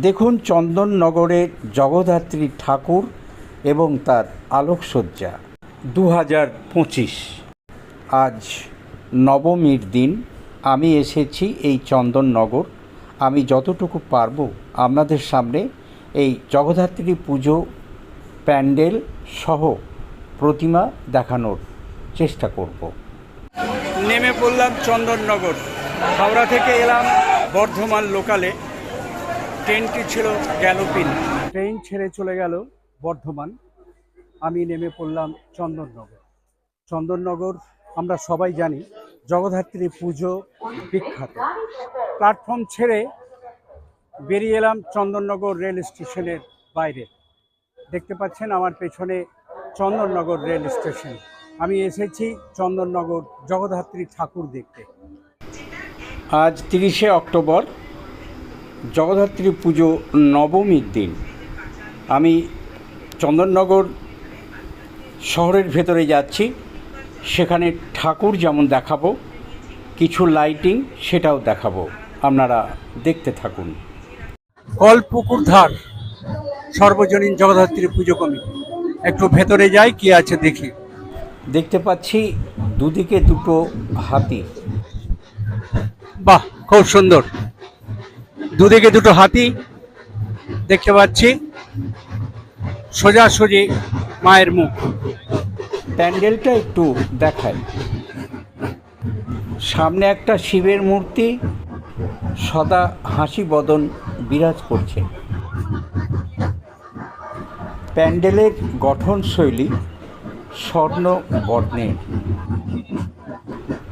দেখুন চন্দননগরের জগদ্ধাত্রী ঠাকুর এবং তার আলোকসজ্জা। দু হাজার পঁচিশ। আজ নবমীর দিন, আমি এসেছি এই চন্দননগর আমি যতটুকু পারব আপনাদের সামনে এই জগদ্ধাত্রী পুজো প্যান্ডেল সহ প্রতিমা দেখানোর চেষ্টা করব। নেমে পড়লাম চন্দননগর হাওড়া থেকে এলাম বর্ধমান লোকালে। ট্রেনটি ছিল গ্যালোপিন। ট্রেন ছেড়ে চলে গেল বর্ধমান। আমি নেমে পড়লাম চন্দননগর। চন্দননগর আমরা সবাই জানি জগদ্ধাত্রী পুজো বিখ্যাত। প্ল্যাটফর্ম ছেড়ে বেরিয়ে এলাম চন্দননগর রেল স্টেশনের বাইরে। দেখতে পাচ্ছেন আমার পেছনে চন্দননগর রেল স্টেশন। আমি এসেছি চন্দননগর জগদ্ধাত্রী ঠাকুর দেখতে। আজ তিরিশে অক্টোবর জগদ্ধাত্রী পুজো নবমীর দিন। আমি চন্দননগর শহরের ভেতরে যাচ্ছি। সেখানে ঠাকুর যেমন দেখাবো, কিছু লাইটিং সেটাও দেখাবো। আপনারা দেখতে থাকুন। কলপুকুর ধার, সর্বজনীন জগদ্ধাত্রী পুজো কমিটি। একটু ভেতরে যাই, কি আছে দেখি। দেখতে পাচ্ছি দুদিকে দুটো হাতি। বাহ, খুব সুন্দর। দুদিকে দুটো হাতি দেখতে পাচ্ছি। সোজাসুজি মায়ের মুখ। প্যান্ডেলটা একটু দেখায় সামনে একটা শিবের মূর্তি, সদা হাসি বদন বিরাজ করছে। প্যান্ডেলের গঠনশৈলী স্বর্ণ বর্ণের।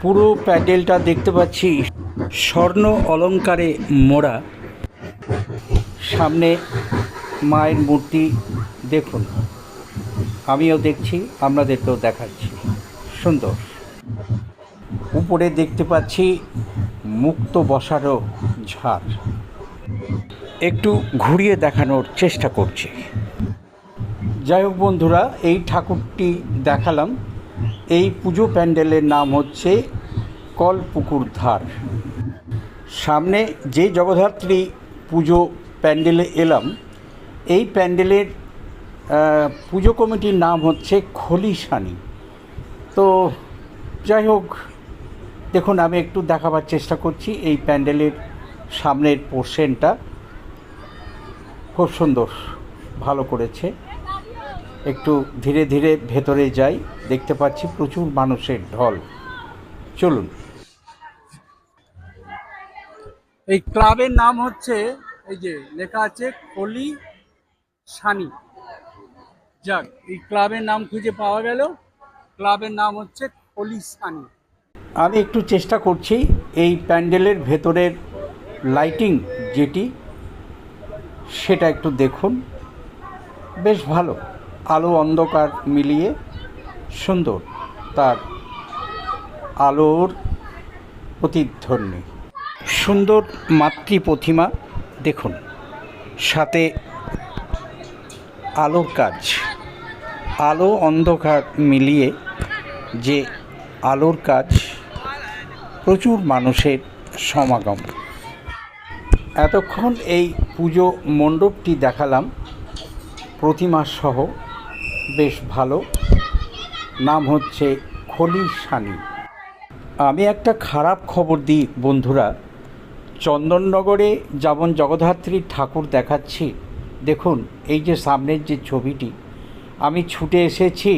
পুরো প্যান্ডেলটা দেখতে পাচ্ছি স্বর্ণ অলঙ্কারে মোড়া। সামনে মায়ের মূর্তি দেখুন। আমিও দেখছি, আপনাদেরকেও দেখাচ্ছি। সুন্দর। উপরে দেখতে পাচ্ছি মুক্ত বসারও ঝাড়। একটু ঘুরিয়ে দেখানোর চেষ্টা করছি। যাই হোক বন্ধুরা, এই ঠাকুরটি দেখালাম। এই পুজো প্যান্ডেলের নাম হচ্ছে কলপুকুর ধার। সামনে যে জগদ্ধাত্রী পুজো প্যান্ডেলে এলাম, এই প্যান্ডেলের পুজো কমিটির নাম হচ্ছে খলিশানি তো যাই হোক, দেখুন, আমি একটু দেখাবার চেষ্টা করছি এই প্যান্ডেলের সামনের পোর্শনটা। খুব সুন্দর, ভালো করেছে। একটু ধীরে ধীরে ভেতরে যাই, দেখতে পাচ্ছি প্রচুর মানুষের ঢল। চলুন। এই ক্লাবের নাম হচ্ছে, এই যে লেখা আছে, কলি সানি। যাক, এই ক্লাবের নাম খুঁজে পাওয়া গেল। ক্লাবের নাম হচ্ছে কলি সানি। আমি একটু চেষ্টা করছি এই প্যান্ডেলের ভেতরের লাইটিং যেটি, সেটা একটু দেখুন। বেশ ভালো, আলো অন্ধকার মিলিয়ে সুন্দর তার আলোর প্রতিধ্বনি। সুন্দর মাতৃ প্রতিমা, দেখুন, সাথে আলোর কাজ, আলো অন্ধকার মিলিয়ে যে আলোর কাজ, প্রচুর মানুষের সমাগম। এতক্ষণ এই পুজো মণ্ডপটি দেখালাম, প্রতিমা সহ, বেশ ভালো। নাম হচ্ছে খলি সানি আমি একটা খারাপ খবর দিই, বন্ধুরা। চন্দননগরে যেমন জগদ্ধাত্রী ঠাকুর দেখাচ্ছি। দেখুন, এই যে সামনের যে ছবিটি, আমি ছুটে এসেছি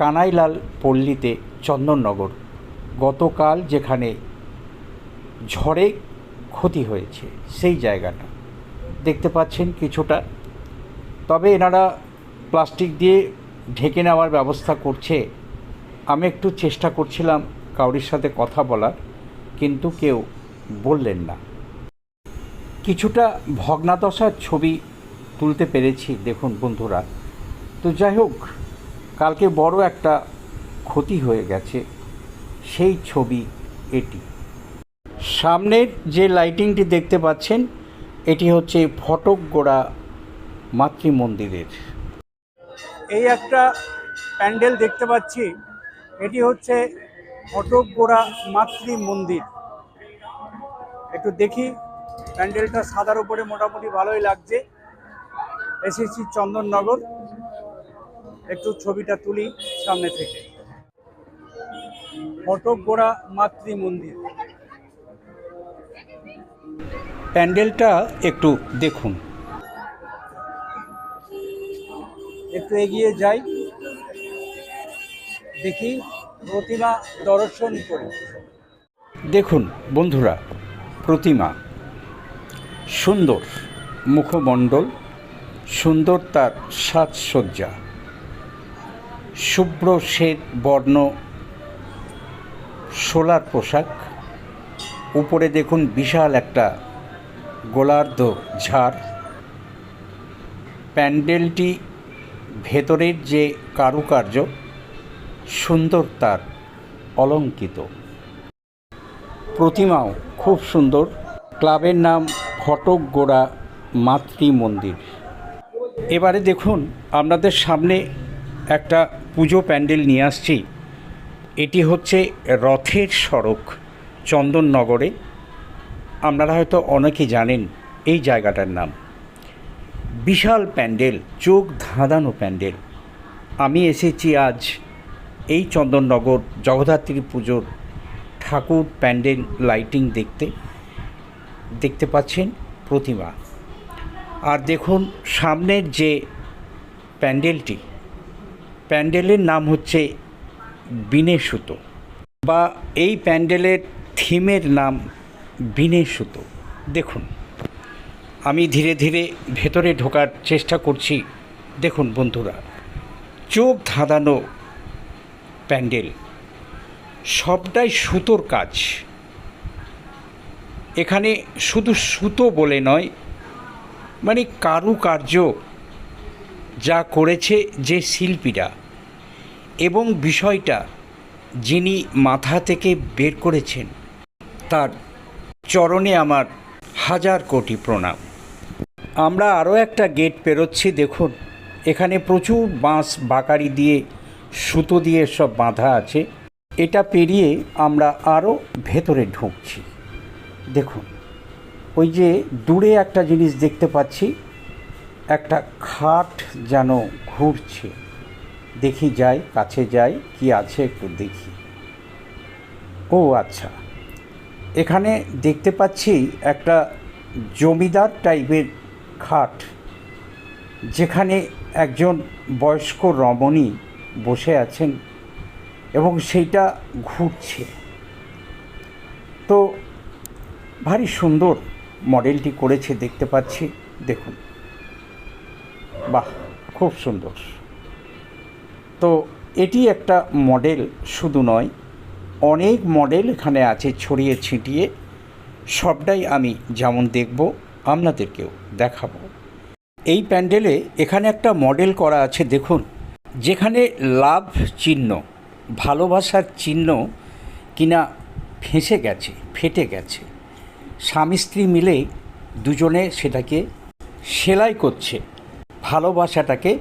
কানাইলাল পল্লীতে, চন্দননগর। গতকাল যেখানে ঝড়ে ক্ষতি হয়েছে, সেই জায়গাটা। দেখতে পাচ্ছেন কিছুটা। তবে এনারা প্লাস্টিক দিয়ে ঢেকে নেওয়ার ব্যবস্থা করছে। আমি একটু চেষ্টা করছিলাম কাউরির সাথে কথা বলার, কিন্তু কেউ বললেন না। কিছুটা ভগ্নাদশার ছবি তুলতে পেরেছি, দেখুন বন্ধুরা। তো যাই হোক, কালকে বড় একটা ক্ষতি হয়ে গেছে, সেই ছবি এটি। সামনের যে লাইটিংটি দেখতে পাচ্ছেন, এটি হচ্ছে ফটক গোড়া মাতৃ মন্দিরের এই একটা প্যান্ডেল দেখতে পাচ্ছি, এটি হচ্ছে ফটক গোড়া মাতৃ মন্দির একটু দেখি। প্যান্ডেলটা সাদার উপরে মোটামুটি ভালোই লাগছে। এসেছি চন্দননগর। একটু ছবিটা তুলি সামনে থেকে। ফটক গোড়া মাতৃ মন্দির প্যান্ডেলটা একটু দেখুন। একটু এগিয়ে যাই। দেখি প্রতিমা দর্শন করি। দেখুন বন্ধুরা প্রতিমা। সুন্দর মুখমণ্ডল, সুন্দর তার সাজসজ্জা। শুভ্র শ্বেত বর্ণ, সোলার পোশাক। উপরে দেখুন বিশাল একটা গোলার্ধ ঝাড়। প্যান্ডেলটি ভেতরের যে কারুকার্য, সুন্দর তার অলঙ্কিত। প্রতিমাও খুব সুন্দর। ক্লাবের নাম ফটক গোড়া মাতৃ মন্দির। এবারে দেখুন আপনাদের সামনে একটা পুজো প্যান্ডেল নিয়ে আসছি। এটি হচ্ছে রথের সড়ক চন্দননগরে। আপনারা হয়তো অনেকে জানেন এই জায়গাটার নাম। বিশাল প্যান্ডেল, চোখ ধাঁধানো প্যান্ডেল। আমি এসেছি আজ এই চন্দননগর জগদ্ধাত্রী পুজোর ঠাকুর প্যান্ডেল লাইটিং দেখতে দেখতে পাচ্ছেন প্রতিমা। আর দেখুন সামনের যে প্যান্ডেলটি, প্যান্ডেলের নাম হচ্ছে বিনে সুতো বা এই প্যান্ডেলের থিমের নাম বিনে সুতো দেখুন, আমি ধীরে ধীরে ভেতরে ঢোকার চেষ্টা করছি। দেখুন বন্ধুরা, চোখ ধাঁধানো প্যান্ডেল। সবটাই সুতোর কাজ। এখানে শুধু সুতো বলে নয় মানে কারুকার্য যা করেছে যে শিল্পীরা এবং বিষয়টা যিনি মাথা থেকে বের করেছেন, তার চরণে আমার হাজার কোটি প্রণাম। আমরা আরও একটা গেট পেরোচ্ছি, দেখুন, এখানে প্রচুর বাঁশ বাকারি দিয়ে সুতো দিয়ে সব বাঁধা আছে। এটা পেরিয়ে আমরা আরও ভেতরে ঢুকছি। দেখুন, ওই যে দূরে একটা জিনিস দেখতে পাচ্ছি, একটা খাট যেন ঘুরছে। দেখি যাই, কাছে যাই, কি আছে একটু দেখি। ও আচ্ছা এখানে দেখতে পাচ্ছি একটা জমিদার টাইপের খাট, যেখানে একজন বয়স্ক রমণী বসে আছেন সেইটা ঘুরছে। তো ভারী সুন্দর মডেলটি করেছে, দেখতে পাচ্ছি। দেখুন। বাহ, খুব সুন্দর। তো এটি একটা মডেল শুধু নয়, অনেক মডেল এখানে আছে ছড়িয়ে ছিটিয়ে। সবটাই আমি যেমন দেখব, আপনাদেরকেও দেখাবো। এই প্যান্ডেলে এখানে একটা মডেল করা আছে, দেখুন, যেখানে লাভ চিহ্ন। ভালোবাসার চিহ্ন কিনা ফেঁসে গেছে, ফেটে গেছে। স্বামী স্ত্রী মিলে দুজনে সেটাকে সেলাই করছে, ভালোবাসাটাকে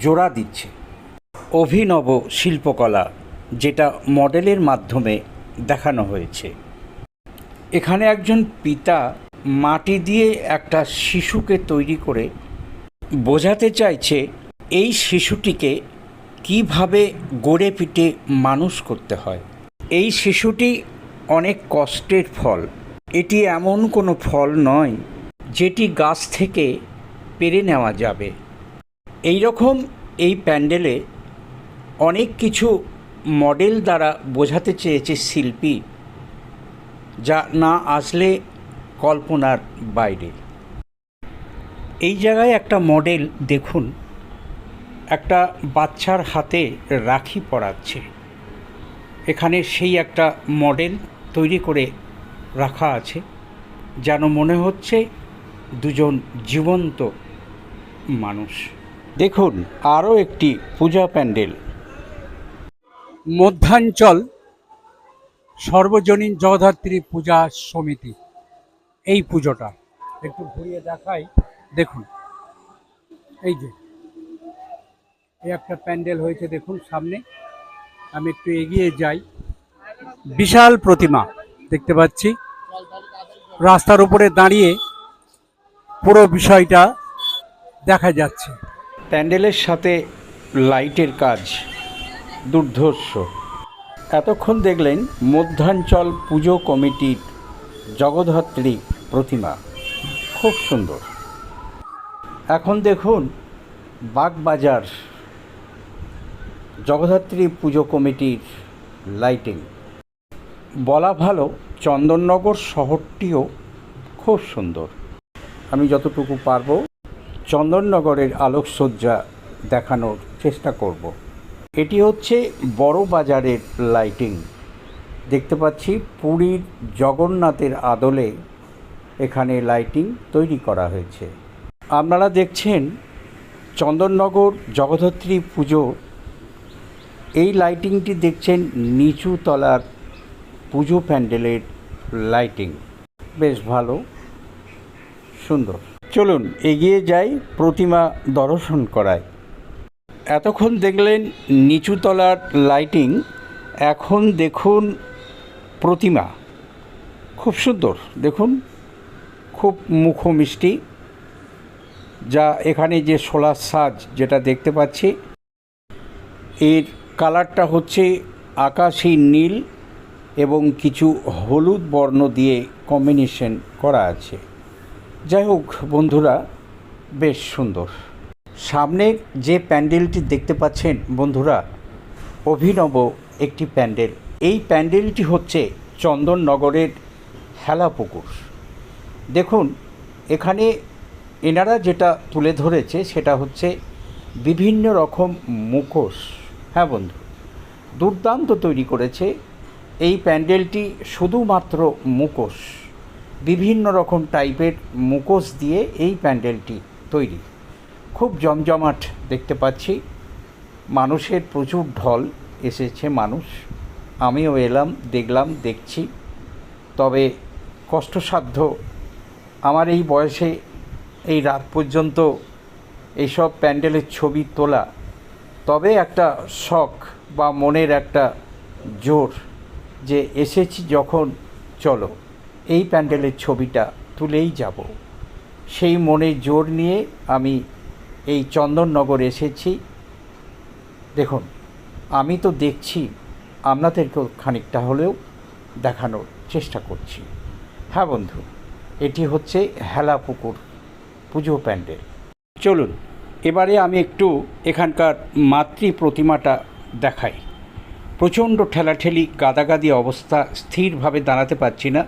জোড়া দিচ্ছে। অভিনব শিল্পকলা যেটা মডেলের মাধ্যমে দেখানো হয়েছে। এখানে একজন পিতা মাটি দিয়ে একটা শিশুকে তৈরি করে বোঝাতে চাইছে, এই শিশুটিকে কীভাবে গড়ে পিটে মানুষ করতে হয়? এই শিশুটি অনেক কষ্টের ফল। এটি এমন কোনো ফল নয় যেটি গাছ থেকে পেরে নেওয়া যাবে। এই রকম এই প্যান্ডেলে অনেক কিছু মডেল দ্বারা বোঝাতে চেয়েছে শিল্পী, যা না আসলে কল্পনার বাইরে। এই জায়গায় একটা মডেল দেখুন। একটা বাচ্চার হাতে রাখি পরাচ্ছে। এখানে সেই একটা মডেল তৈরি করে রাখা আছে যেন মনে হচ্ছে দুজন জীবন্ত মানুষ। দেখুন আরও একটি পূজা প্যান্ডেল। মধ্যাঞ্চল সর্বজনীন জগদ্ধাত্রী পূজা সমিতি এই পুজোটা। একটু ঘুরিয়ে দেখাই। দেখুন এই যে এই একটা প্যান্ডেল হয়েছে দেখুন সামনে। আমি একটু এগিয়ে যাই। বিশাল প্রতিমা দেখতে পাচ্ছি। রাস্তার উপরে দাঁড়িয়ে পুরো বিষয়টা দেখা যাচ্ছে। প্যান্ডেলের সাথে লাইটের কাজ দুর্ধর্ষ। এতক্ষণ দেখলেন মধ্যাঞ্চল পুজো কমিটির জগদ্ধাত্রী প্রতিমা। খুব সুন্দর। এখন দেখুন বাগবাজার জগদ্ধাত্রী পুজো কমিটির লাইটিং। বলা ভালো, চন্দননগর শহরটিও খুব সুন্দর। আমি যতটুকু পারব চন্দননগরের আলোকসজ্জা দেখানোর চেষ্টা করব। এটি হচ্ছে বড় বাজারের লাইটিং। দেখতে পাচ্ছি পুরীর জগন্নাথের আদলে এখানে লাইটিং তৈরি করা হয়েছে। আপনারা দেখছেন চন্দননগর জগদ্ধত্রী পুজো এই লাইটিংটি দেখছেন নিচু তলার পুজো প্যান্ডেলের লাইটিং বেশ ভালো, সুন্দর। চলুন, এগিয়ে যাই প্রতিমা দর্শন করায়। এতক্ষণ দেখলেন নিচুতলার লাইটিং এখন দেখুন প্রতিমা। খুব সুন্দর, দেখুন, খুব মুখমিষ্টি যা এখানে যে সোলার সাজ যেটা দেখতে পাচ্ছি, এর কালারটা হচ্ছে আকাশি নীল এবং কিছু হলুদ বর্ণ দিয়ে কম্বিনেশন করা আছে। যাই হোক বন্ধুরা, বেশ সুন্দর। সামনে যে প্যান্ডেলটি দেখতে পাচ্ছেন বন্ধুরা, অভিনব একটি প্যান্ডেল। এই প্যান্ডেলটি হচ্ছে চন্দননগরের হেলাপুকুর। দেখুন, এখানে এনারা যেটা তুলে ধরেছে সেটা হচ্ছে বিভিন্ন রকম মুখোশ। হ্যাঁ বন্ধু, দুর্দান্ত তৈরি করেছে এই প্যান্ডেলটি শুধুমাত্র মুখোশ। বিভিন্ন রকম টাইপের মুখোশ দিয়ে এই প্যান্ডেলটি তৈরি। খুব জমজমাট দেখতে পাচ্ছি। মানুষের প্রচুর ঢল এসেছে, মানুষ। আমিও এলাম, দেখলাম, দেখছি। তবে কষ্টসাধ্য, আমার এই বয়সে এই রাত পর্যন্ত এইসব প্যান্ডেলের ছবি তোলা তবে একটা শখ বা মনের একটা জোর যে এসেছি যখন, চলো, এই প্যান্ডেলের ছবিটা তুলেই যাব। সেই মনের জোর নিয়ে আমি এই চন্দননগর এসেছি। দেখুন, আমি তো দেখছি, আপনাদেরকেও খানিকটা হলেও দেখানোর চেষ্টা করছি। হ্যাঁ বন্ধু, এটি হচ্ছে হেলা পুকুর পুজো প্যান্ডেল। চলুন এবারে আমি একটু এখানকার মাতৃ প্রতিমাটা দেখাই। প্রচণ্ড ঠেলাঠেলি, গাদাগাদি অবস্থা, স্থিরভাবে দাঁড়াতে পারছি না।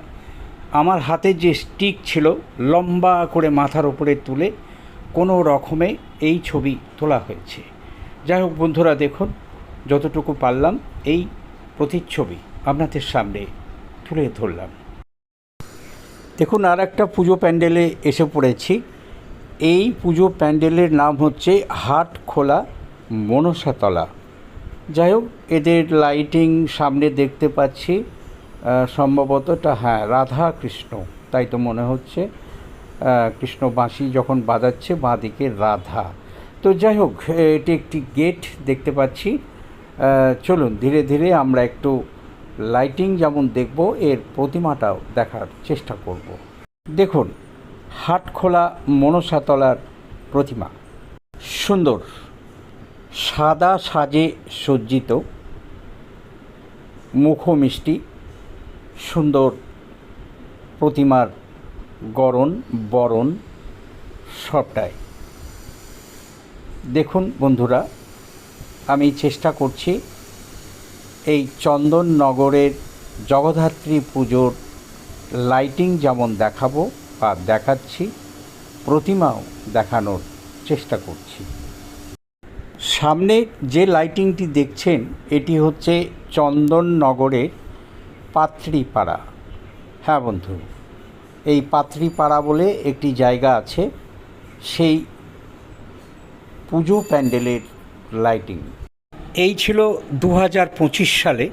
আমার হাতে যে স্টিক ছিল, লম্বা করে মাথার ওপরে তুলে কোনো রকমে এই ছবি তোলা হয়েছে। যাই হোক বন্ধুরা, দেখুন, যতটুকু পারলাম এই প্রতিচ্ছবি আপনাদের সামনে তুলে ধরলাম। দেখুন আর একটা পুজো প্যান্ডেলে এসে পড়েছি। এই পুজো প্যান্ডেলের নাম হচ্ছে হাট খোলা মনসাতলা। যাই হোক এদের লাইটিং সামনে দেখতে পাচ্ছি আহ, সম্ভবত এটা হ্যাঁ রাধা কৃষ্ণ। তাই তো মনে হচ্ছে কৃষ্ণ বাঁশি যখন বাজাচ্ছে বাঁ দিকে রাধা। তো যাই হোক এটি একটি গেট দেখতে পাচ্ছি। চলুন ধীরে ধীরে আমরা একটু লাইটিং যেমন দেখব এর প্রতিমাটাও দেখার চেষ্টা করব। দেখুন হাটখোলা মনসাতলার প্রতিমা। সুন্দর, সাদা সাজে সজ্জিত মুখমিষ্টি সুন্দর প্রতিমার গরণ বরণ সবটাই। দেখুন বন্ধুরা, আমি চেষ্টা করছি এই চন্দননগরের জগদ্ধাত্রী পুজোর লাইটিং যেমন দেখাবো বা দেখাচ্ছি, প্রতিমাও দেখানোর চেষ্টা করছি। সামনে যে লাইটিংটি দেখছেন, এটি হচ্ছে চন্দননগরের পাত্রীপাড়া। হ্যাঁ বন্ধু, এই পাত্রীপাড়া বলে একটি জায়গা আছে, সেই পুজো প্যান্ডেলের লাইটিং। এই ছিল দু হাজার পঁচিশ সালে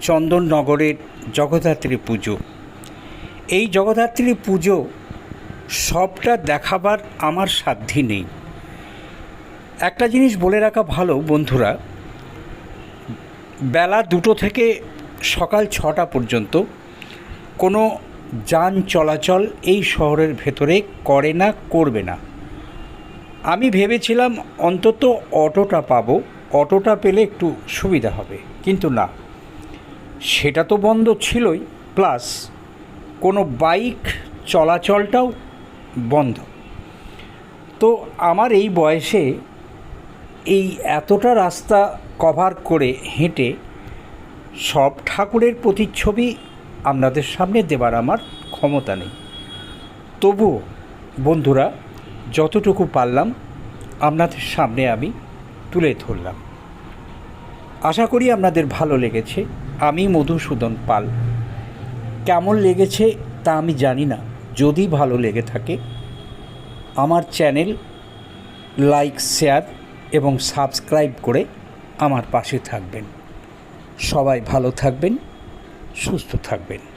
চন্দননগরের জগদ্ধাত্রী পুজো। এই জগদ্ধাত্রী পুজো সবটা দেখাবার আমার সাধ্যি নেই। একটা জিনিস বলে রাখা ভালো, বন্ধুরা। বেলা দুটো থেকে সকাল ছটা পর্যন্ত কোনো যান চলাচল এই শহরের ভেতরে করে না, করবে না। আমি ভেবেছিলাম অন্তত অটোটা পাবো, অটোটা পেলে একটু সুবিধা হবে। কিন্তু না, সেটা তো বন্ধ ছিলই। প্লাস কোনো বাইক চলাচলটাও বন্ধ। তো আমার এই বয়সে এই এতটা রাস্তা কভার করে হেঁটে সব ঠাকুরের প্রতিচ্ছবি আপনাদের সামনে দেবার আমার ক্ষমতা নেই। তবুও বন্ধুরা, যতটুকু পারলাম আপনাদের সামনে আমি তুলে ধরলাম। আশা করি আপনাদের ভালো লেগেছে। আমি মধুসূদন পাল। কেমন লেগেছে তা আমি জানি না। যদি ভালো লেগে থাকে, আমার চ্যানেল লাইক, শেয়ার এবং সাবস্ক্রাইব করে আমার পাশে থাকবেন। সবাই ভালো থাকবেন, সুস্থ থাকবেন।